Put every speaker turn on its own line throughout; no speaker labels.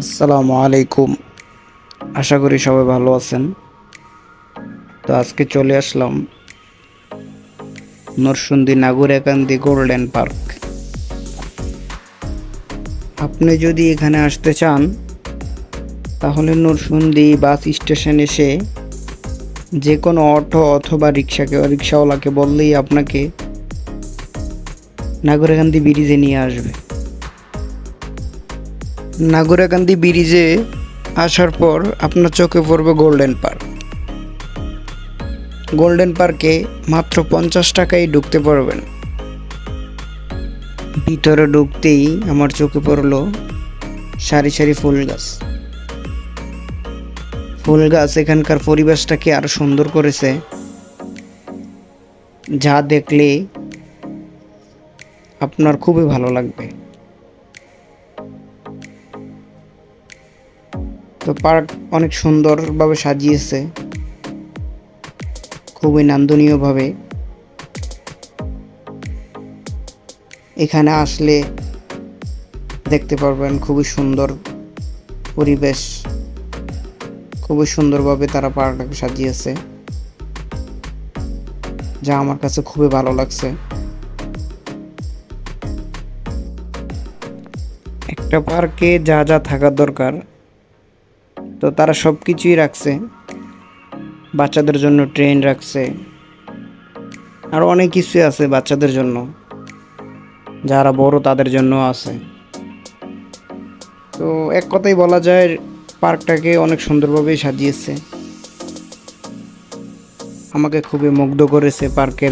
আসসালামু আলাইকুম। আশা করি সবাই ভালো আছেন। তো আজকে চলে আসলাম নরসুন্দি নাগুরেকান্দি গোল্ডেন পার্ক। আপনি যদি এখানে আসতে চান, তাহলে নরসুন্দি বাস স্টেশন এসে যে কোনো অটো অথবা রিক্সাকে রিক্সাওয়ালাকে বললেই আপনাকে নাগরাকান্দি ব্রিজে নিয়ে আসবে। নাগরাকান্দি ব্রিজে আসার পর আপনার চোখে পড়বে গোল্ডেন পার্ক গোল্ডেন পার্কে মাত্র পঞ্চাশ টাকায় ঢুকতে পারবেন। ভিতরে ঢুকতেই আমার চোখে পড়ল সারি সারি ফুল গাছ। ফুল গাছ এখানকার পরিবেশটাকে আরও সুন্দর করেছে। যা দেখলে আপনার খুবই ভালো লাগবে। তো পার্ক অনেক সুন্দরভাবে সাজিয়েছে। খুবই নান্দনীয়ভাবে। এখানে আসলে দেখতে পারবেন খুবই সুন্দর পরিবেশ। খুবই সুন্দরভাবে তারা পার্কটাকে সাজিয়েছে। যা আমার কাছে খুবই ভালো লাগছে। একটা পার্কে যা যা থাকার দরকার তো তারা সব কিছুই রাখছে। বাচ্চাদের জন্য ট্রেন রাখছে। আর অনেক কিছুই আছে বাচ্চাদের জন্য। যারা বড় তাদের জন্য আছে। তো এক কথাই বলা যায়, পার্কটাকে অনেক সুন্দরভাবেই সাজিয়েছে। আমাকে খুবই মুগ্ধ করেছে পার্কের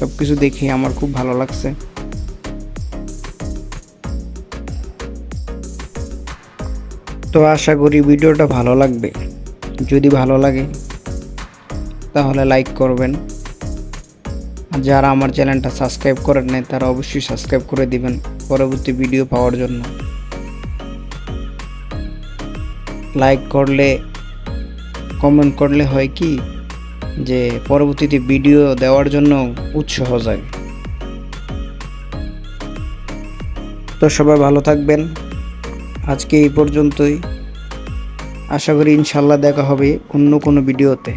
সব কিছু দেখে, আমার খুব ভালো লাগছে। তো আশা করি ভিডিওটা ভালো লাগবে। যদি ভালো লাগে, তাহলে লাইক করবেন। আর যারা আমার চ্যানেলটা সাবস্ক্রাইব করেন নাই, তারা অবশ্যই সাবস্ক্রাইব করে দিবেন পরবর্তী ভিডিও পাওয়ার জন্য। লাইক করলে কমেন্ট করলে হয় কি, যে পরবর্তীতে ভিডিও দেওয়ার জন্য উৎসাহ যায়। তো সবাই ভালো থাকবেন। আজকে এই পর্যন্তই। আশা করি ইনশাল্লাহ দেখা হবে অন্য কোনো ভিডিওতে।